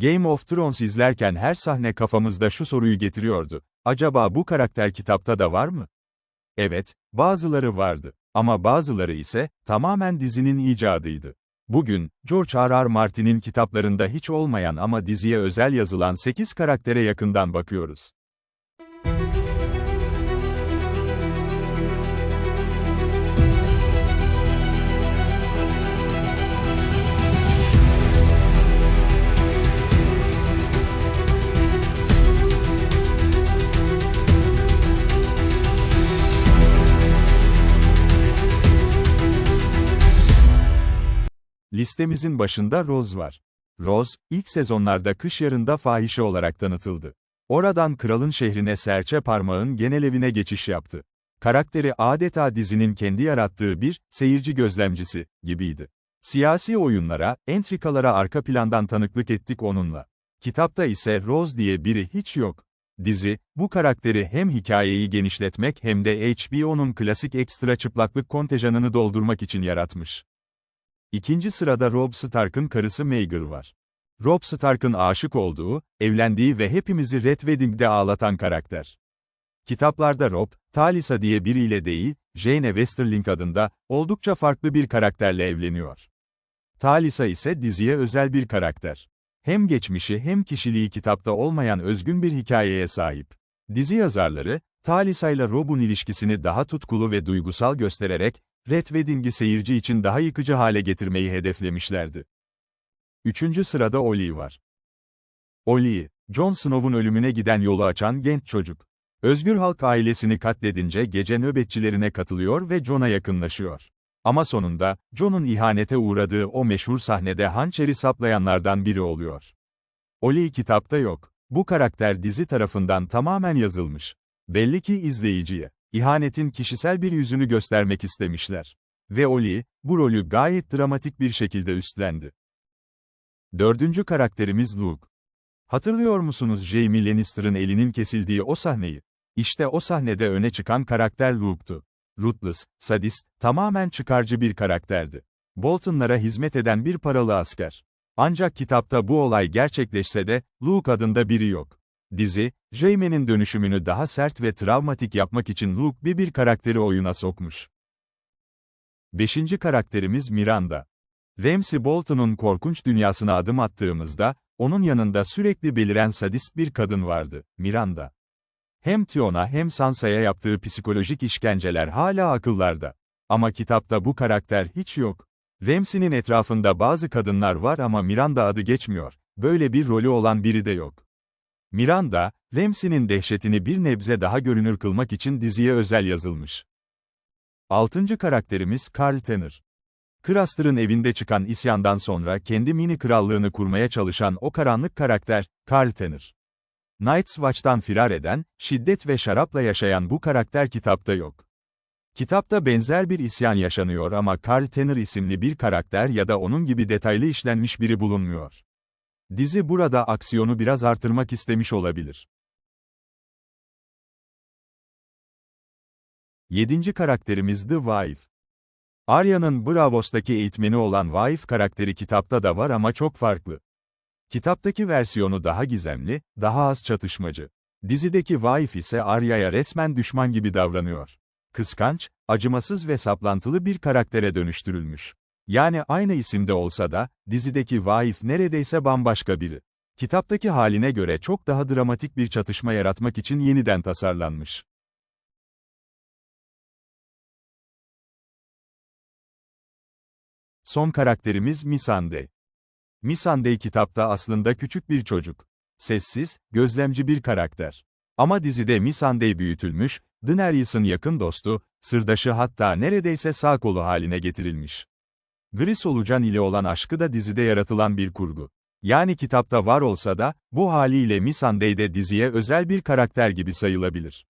Game of Thrones izlerken her sahne kafamızda şu soruyu getiriyordu. Acaba bu karakter kitapta da var mı? Evet, bazıları vardı. Ama bazıları ise, tamamen dizinin icadıydı. Bugün, George R. R. Martin'in kitaplarında hiç olmayan ama diziye özel yazılan 8 karaktere yakından bakıyoruz. Listemizin başında Rose var. Rose, ilk sezonlarda kış yarında fahişe olarak tanıtıldı. Oradan kralın şehrine serçe parmağın genel evine geçiş yaptı. Karakteri adeta dizinin kendi yarattığı bir, seyirci gözlemcisi, gibiydi. Siyasi oyunlara, entrikalara arka plandan tanıklık ettik onunla. Kitapta ise Rose diye biri hiç yok. Dizi, bu karakteri hem hikayeyi genişletmek hem de HBO'nun klasik ekstra çıplaklık kontenjanını doldurmak için yaratmış. İkinci sırada Robb Stark'ın karısı Maegor var. Robb Stark'ın aşık olduğu, evlendiği ve hepimizi Red Wedding'de ağlatan karakter. Kitaplarda Robb, Talisa diye biriyle değil, Jane Westerling adında, oldukça farklı bir karakterle evleniyor. Talisa ise diziye özel bir karakter. Hem geçmişi hem kişiliği kitapta olmayan özgün bir hikayeye sahip. Dizi yazarları, Talisa ile Robb'un ilişkisini daha tutkulu ve duygusal göstererek, Red seyirci için daha yıkıcı hale getirmeyi hedeflemişlerdi. Üçüncü sırada Ollie var. Ollie, Jon Snow'un ölümüne giden yolu açan genç çocuk. Özgür halk ailesini katledince gece nöbetçilerine katılıyor ve Jon'a yakınlaşıyor. Ama sonunda, Jon'un ihanete uğradığı o meşhur sahnede hançeri saplayanlardan biri oluyor. Ollie kitapta yok. Bu karakter dizi tarafından tamamen yazılmış. Belli ki izleyiciye, ihanetin kişisel bir yüzünü göstermek istemişler. Ve Ollie, bu rolü gayet dramatik bir şekilde üstlendi. Dördüncü karakterimiz Luke. Hatırlıyor musunuz Jaime Lannister'ın elinin kesildiği o sahneyi? İşte o sahnede öne çıkan karakter Luke'tu. Ruthless, sadist, tamamen çıkarcı bir karakterdi. Bolton'lara hizmet eden bir paralı asker. Ancak kitapta bu olay gerçekleşse de, Luke adında biri yok. Dizi, Jaime'nin dönüşümünü daha sert ve travmatik yapmak için Luke bir bir karakteri oyuna sokmuş. Beşinci karakterimiz Miranda. Ramsay Bolton'un korkunç dünyasına adım attığımızda, onun yanında sürekli beliren sadist bir kadın vardı, Miranda. Hem Tion'a hem Sansa'ya yaptığı psikolojik işkenceler hala akıllarda. Ama kitapta bu karakter hiç yok. Ramsay'nin etrafında bazı kadınlar var ama Miranda adı geçmiyor, böyle bir rolü olan biri de yok. Miranda, Ramsay'nin dehşetini bir nebze daha görünür kılmak için diziye özel yazılmış. Altıncı karakterimiz Carl Tanner. Craster'ın evinde çıkan isyandan sonra kendi mini krallığını kurmaya çalışan o karanlık karakter, Carl Tanner. Night's Watch'tan firar eden, şiddet ve şarapla yaşayan bu karakter kitapta yok. Kitapta benzer bir isyan yaşanıyor ama Carl Tanner isimli bir karakter ya da onun gibi detaylı işlenmiş biri bulunmuyor. Dizi burada aksiyonu biraz artırmak istemiş olabilir. Yedinci karakterimiz The Wife. Arya'nın Bravos'taki eğitmeni olan Wife karakteri kitapta da var ama çok farklı. Kitaptaki versiyonu daha gizemli, daha az çatışmacı. Dizideki Wife ise Arya'ya resmen düşman gibi davranıyor. Kıskanç, acımasız ve saplantılı bir karaktere dönüştürülmüş. Yani aynı isimde olsa da, dizideki Wife neredeyse bambaşka biri. Kitaptaki haline göre çok daha dramatik bir çatışma yaratmak için yeniden tasarlanmış. Son karakterimiz Missandei. Missandei kitapta aslında küçük bir çocuk. Sessiz, gözlemci bir karakter. Ama dizide Missandei büyütülmüş, Daenerys'in yakın dostu, sırdaşı hatta neredeyse sağ kolu haline getirilmiş. Gri solucan ile olan aşkı da dizide yaratılan bir kurgu. Yani kitapta var olsa da, bu haliyle de diziye özel bir karakter gibi sayılabilir.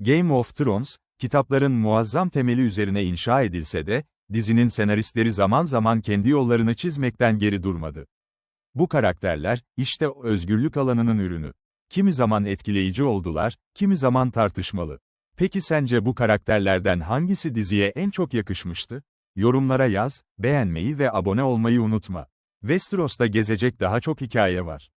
Game of Thrones, kitapların muazzam temeli üzerine inşa edilse de, dizinin senaristleri zaman zaman kendi yollarını çizmekten geri durmadı. Bu karakterler, işte özgürlük alanının ürünü. Kimi zaman etkileyici oldular, kimi zaman tartışmalı. Peki sence bu karakterlerden hangisi diziye en çok yakışmıştı? Yorumlara yaz, beğenmeyi ve abone olmayı unutma. Westeros'ta gezecek daha çok hikaye var.